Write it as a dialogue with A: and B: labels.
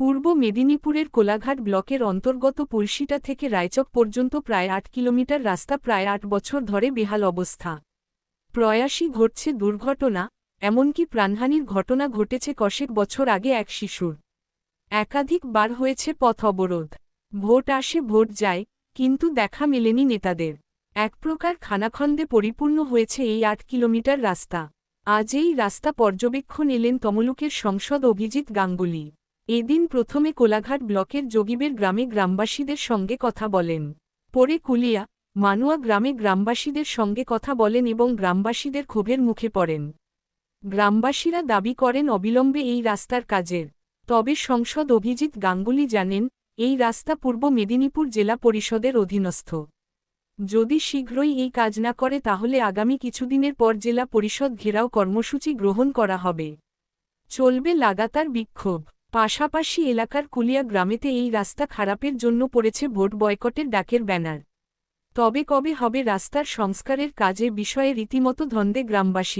A: পূর্ব মেদিনীপুরের কোলাঘাট ব্লকের অন্তর্গত পুলসিটা থেকে রায়চক পর্যন্ত প্রায় আট কিলোমিটার রাস্তা প্রায় আট বছর ধরে বেহাল অবস্থা। প্রয়াসী ঘটছে দুর্ঘটনা, এমনকি প্রাণহানির ঘটনা ঘটেছে কশেক বছর আগে এক শিশুর। একাধিক বার হয়েছে পথ অবরোধ। ভোট আসে, ভোট যায়, কিন্তু দেখা মেলেনি নেতাদের। এক প্রকার খানাখন্দে পরিপূর্ণ হয়েছে এই আট কিলোমিটার রাস্তা। আজ এই রাস্তা পর্যবেক্ষণ এলেন তমলুকের সংসদ অভিজিৎ গাঙ্গুলি। এদিন প্রথমে কোলাঘাট ব্লকের যোগীবের গ্রামে গ্রামবাসীদের সঙ্গে কথা বলেন। পরে কুলিয়া, মানুয়া গ্রামে গ্রামবাসীদের সঙ্গে কথা বলেন এবং গ্রামবাসীদের ক্ষোভের মুখে পড়েন। গ্রামবাসীরা দাবি করেন অবিলম্বে এই রাস্তার কাজের। তবে সংসদ অভিজিৎ গাঙ্গুলি জানেন, এই রাস্তা পূর্ব মেদিনীপুর জেলা পরিষদের অধীনস্থ। যদি শীঘ্রই এই কাজ না করে তাহলে আগামী কিছুদিনের পর জেলা পরিষদ ঘেরাও কর্মসূচি গ্রহণ করা হবে। চলবে লাগাতার বিক্ষোভ। পাশাপাশি এলাকার কুলিয়া গ্রামেতে এই রাস্তা খারাপের জন্য পড়েছে ভোট বয়কটের ডাকের ব্যানার। তবে কবে হবে রাস্তার সংস্কারের কাজে বিষয়ে রীতিমতো ধন্দে গ্রামবাসীরা।